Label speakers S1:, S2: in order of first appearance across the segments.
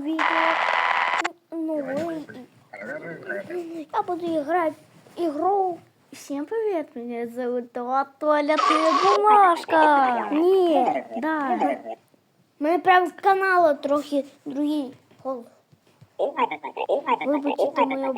S1: видео новое. Я буду играть игру.
S2: Всем привет, меня зовут Туа- Туалетная бумажка.
S1: Ні,
S2: Да.
S1: мене прям з каналу трохи другий голос. Вибачте моє.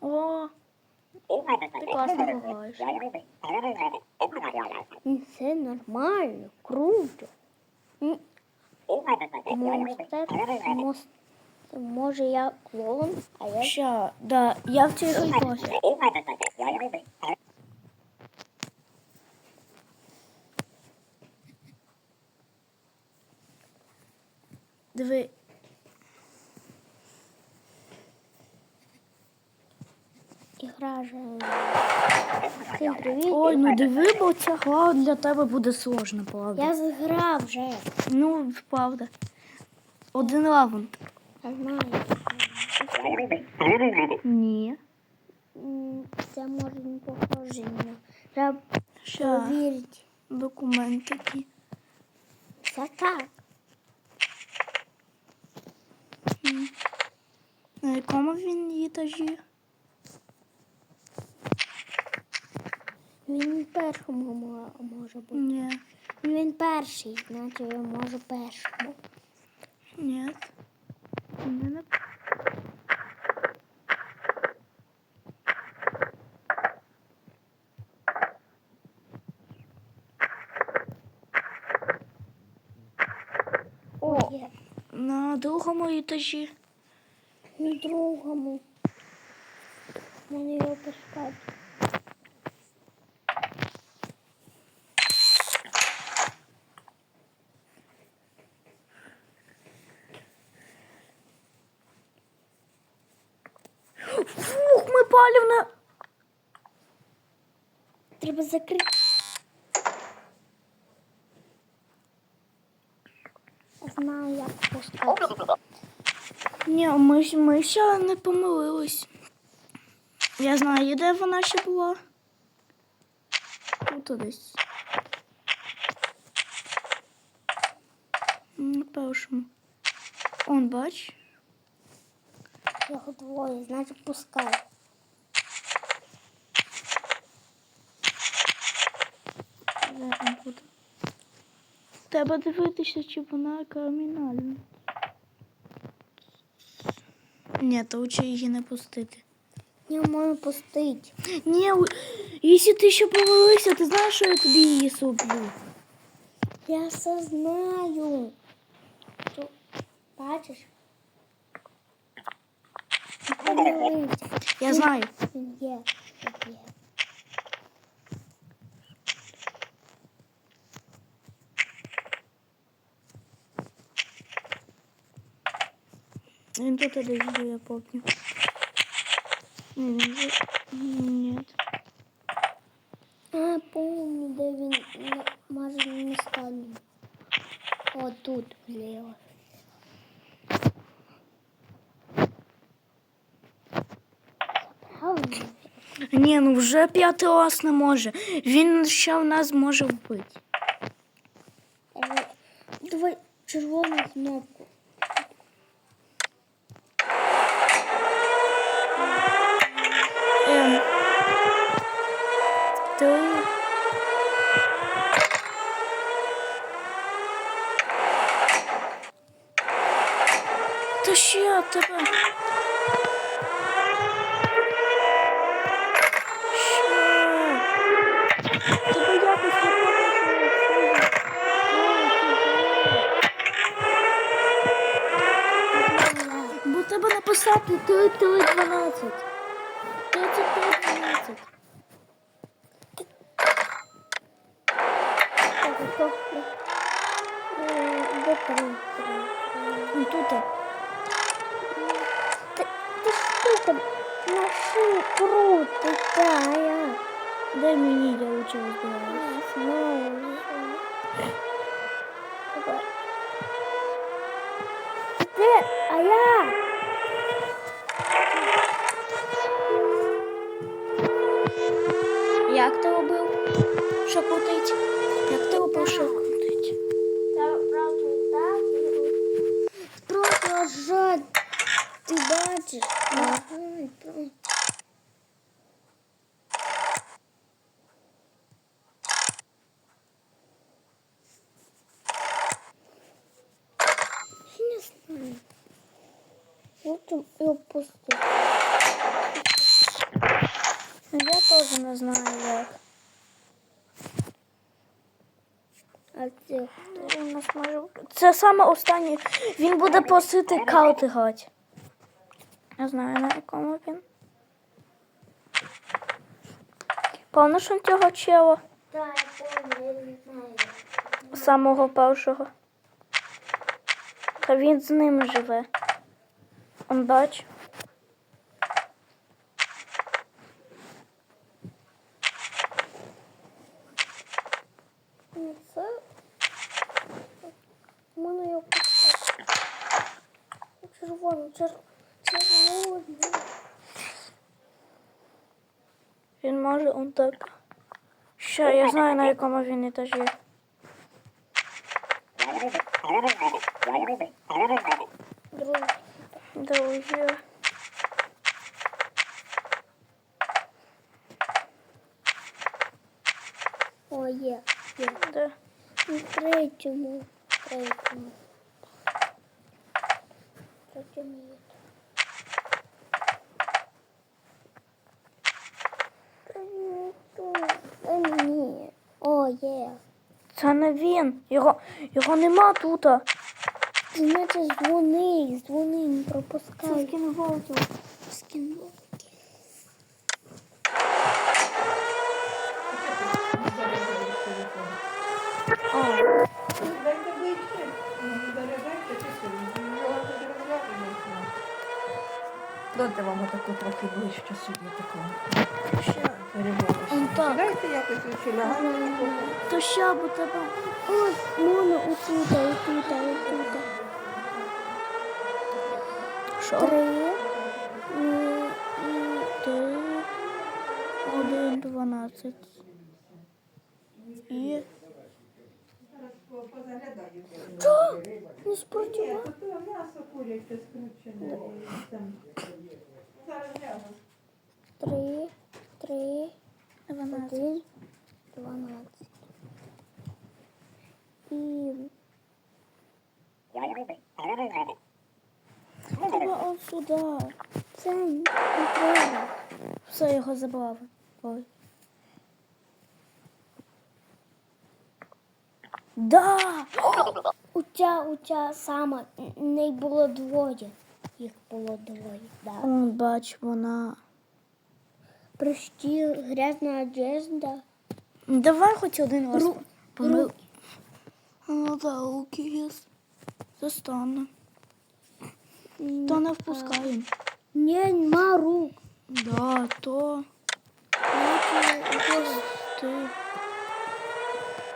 S2: О, ти класно граєш.
S1: Це нормально, круто. М, Може, я клоун, а я
S2: Ща, да, я в цій теж. Диви,
S1: ігра же. Всім привіт.
S2: ой, ну диви, бо ця гра для тебе буде сложна, правда.
S1: Я зграв вже.
S2: Ну, правда. Один раунд. Ні.
S1: Це може не похоже на. Треба перевірити.
S2: документики.
S1: Це так.
S2: На якому він етажі?
S1: Він першому може бути.
S2: Ні.
S1: Він перший, значить він може першому.
S2: Ні. Ні, не
S1: О, є.
S2: На другому етажі.
S1: На другому. Мене його пускати. Треба закрити. Знаю, як пускати.
S2: Ні, ми, ми ще не помилились. Я знаю, де вона ще була. Тут десь. На першому. Он, бач.
S1: Його двоє, значить пускай.
S2: Де він буде? Треба дивитися, чи вона кримінальна. Ні, то лучше її не пустити.
S1: Не можу пустити.
S2: Ні, якщо ти ще помилився, ти знаєш, що я тобі її суплю.
S1: Я все знаю. Ту- Бачиш?
S2: Я знаю.
S1: Є. Він
S2: тут десь буде, я помню. Ні, він же- Ні.
S1: А, помню, де він на- майже не стану. О, тут, вліво. Правильно?
S2: Ні, ну вже п'ятий раз не може. Він ще в нас може вбити.
S1: Е, Давай червону кнопку.
S2: Написати 3 3 12. 33 12.
S1: Так, то, е, Де три? Три, три.
S2: Ну тут.
S1: Ти, ти що там? Машину крутиться,
S2: Дай мені, я лучше розбираюсь.
S1: я знаю. Давай. Ти, а я?
S2: Як того робив? Що крутить? Як того робив, що крутить?
S1: Просто жать. Ти бачиш? Я не знаю. Вот
S2: я пустой. Не знаю як.
S1: А це
S2: Він у нас може... Це саме останнє. Він буде просити карти грати. Я знаю, на якому він. Помниш он цього чела?
S1: Да, я не знаю.
S2: Самого першого. Та він з ним живе. Он бач.
S1: Ну, Це у мене є опустив. Червоний, чер... червоний.
S2: Він може он так. Ще я знаю на якому він етажі. Друзі.
S1: О, є, є.
S2: Де?
S1: І третьому. Третьому. Є. Е, Ні. О, є.
S2: Це не він. Його, його нема тут.
S1: Значить, дзвони, дзвони, не пропускай.
S2: скінволтів.
S1: Скинув.
S2: О,
S3: Дайте вийти. Заряджайте чи Дайте вам отаку трохи ближче сюди такого.
S2: ще.
S3: Перебуваю.
S2: Так.
S3: Дайте якось лягати.
S2: То ще бо тебе.
S1: Ось, можна отута, отута, отута.
S2: Що?
S1: Три. І
S2: Ти. Один, дванадцять. І.
S3: Позаглядаю.
S1: Що? Не спортила?
S3: Тут м'ясо куряче скручене. і там.
S1: Три, три,
S2: Дванадцять.
S1: дванадцять. І
S2: Треба сюди.
S1: це не треба.
S2: Все його забрали. Ой. Да!
S1: У ця, у ця сама не було двоє. Їх було двоє. Да.
S2: Он бач, вона.
S1: Прищі, грязна одежда.
S2: Давай хоч один раз.
S1: Ру-
S2: помил-
S1: руки.
S2: Ну да, руки є. Застану.
S1: М,
S2: То не впускаємо.
S1: Ні, нема рук.
S2: Да, то
S1: Значить,
S2: ти.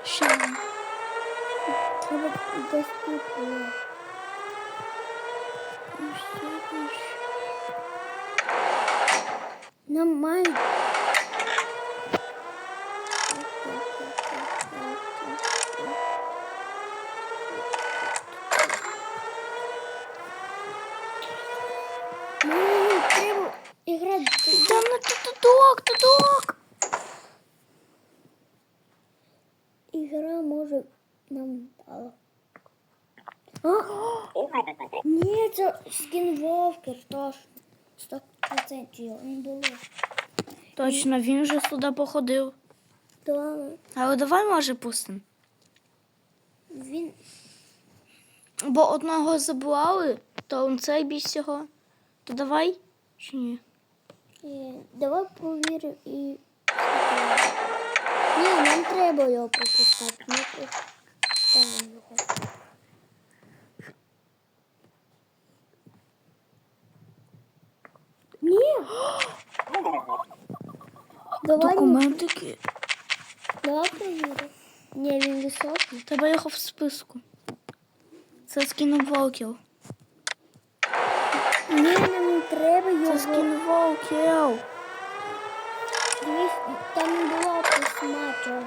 S2: Ще.
S1: Треба десь тут було.
S2: І все Більше.
S1: Нам мають. Мені треба іграти.
S2: Там на туток, туток.
S1: Ігра може нам дала. А? Ні, це скінвовкер, точно. Сто процентів його не було.
S2: Точно, він вже сюди походив.
S1: Да,
S2: Але давай, може, пустимо.
S1: він
S2: Бо одного забрали, то он цей більш цього. То давай чи ні?
S1: Е, Давай провіримо і. Ні, нам треба його пропускати. Ми пропускаємо його. Ні. Давай,
S2: Документики.
S1: давай провіримо. Ні, він високий.
S2: Тебе його в списку. Це скінволків.
S1: Ні, нам не треба
S2: Це
S1: його.
S2: скінволків.
S1: Дивись, там не було письма цього.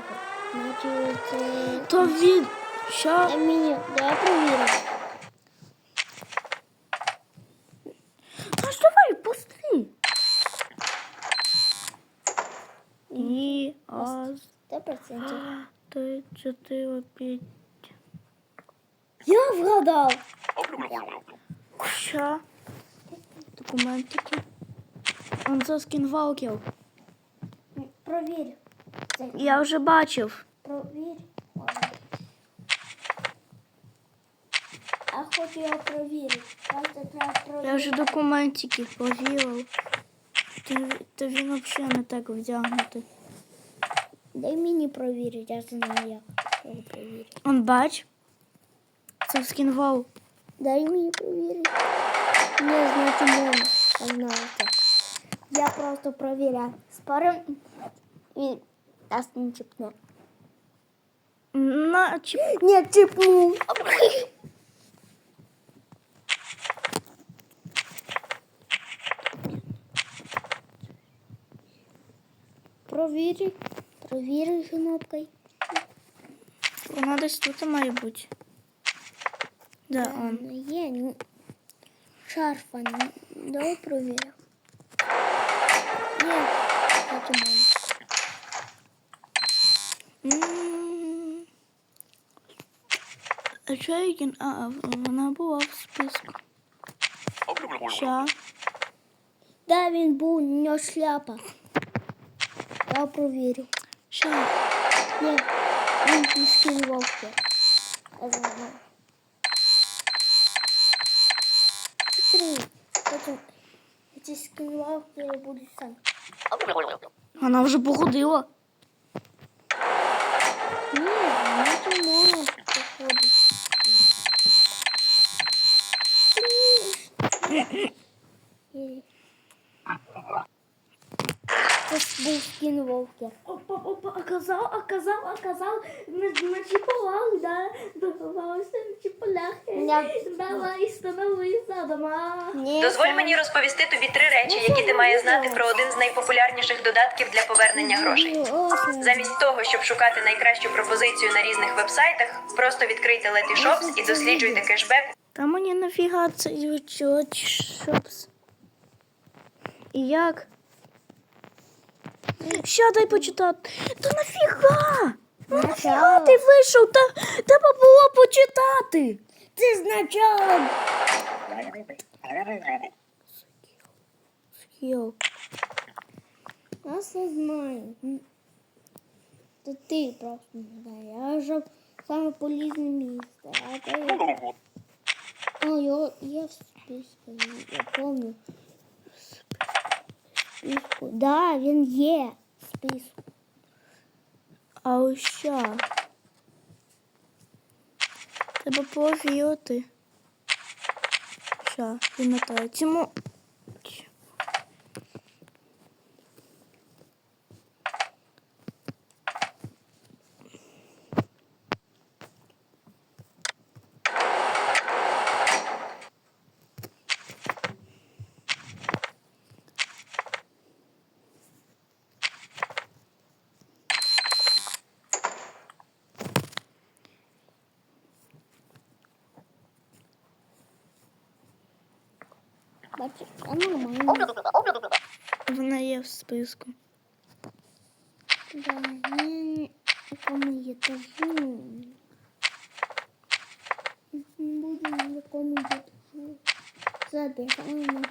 S1: Значить, це...
S2: То він. Що?
S1: Мені, давай провіримо.
S2: А ж давай
S1: Сенсор.
S2: Три, чотири, п'ять.
S1: Я вгадав.
S2: Що? Документики. Он це скінвалків.
S1: Провір.
S2: Я вже бачив.
S1: провір. А хочу його провірити.
S2: Я вже документики повірив. Та, та він взагалі не так вдягнутий.
S1: Дай мені провірити, я знаю, як його провірити.
S2: Он бач? Це скінвол.
S1: Дай мені провірити. Не значить можна. Знаєте. Я просто провіряю. Спорим і нас не чіпне.
S2: На, чи...
S1: Не чіпнув. Провірю. Провірю кнопкою.
S2: Вона десь тут має бути. Да, он.
S1: Є, ну, шарфа, ну, давай провірю. Є, от у мене.
S2: А що її? А, вона була в списку. Ща.
S1: Да, він був, у нього шляпа. Я провірю.
S2: Ща.
S1: Ні, він не скинувався. Я знаю. Смотри, потім ці скинувавки я буду сам.
S2: Вона вже походила.
S1: Ні, не тому походить. Ні. Це ж був скін вовкер.
S2: Опа, оказав, оказав, не, не да, доховався на чіпалях.
S1: Я-
S2: Давай, станови задома.
S4: Дозволь мені розповісти тобі три речі, які ти маєш знати про один з найпопулярніших додатків для повернення грошей. Замість того, щоб шукати найкращу пропозицію на різних вебсайтах, просто відкрийте Letyshops і досліджуйте кешбек
S2: Та мені нафіга цей шопс. І як? Що дай почитати? Та нафіга? Ну нафіга ти вийшов? Та треба було почитати.
S1: Це значало.
S2: Скіл.
S1: Я все знаю. Це ти просто не знаєш. Я вже саме полізне місце. А ти... О, його є в списку, я пам'ятаю. Списку. Да, він є в списку.
S2: А ось що? Треба повірити. Що, він Цьому.
S1: Бачиш,
S2: Вона є в списку.
S1: Да, він якому. Не буду на якому є кажу. Забираємо.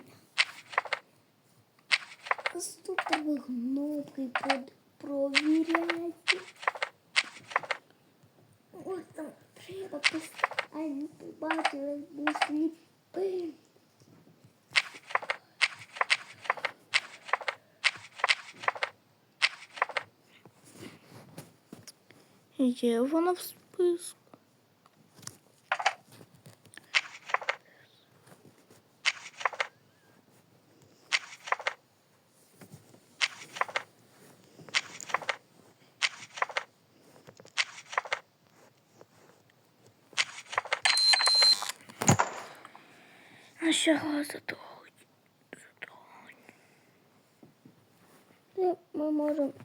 S1: Ступові кнопки под провіряйте. Ось там треба писати. А не побачили, сліпий.
S2: Є вона в списку. А за тут?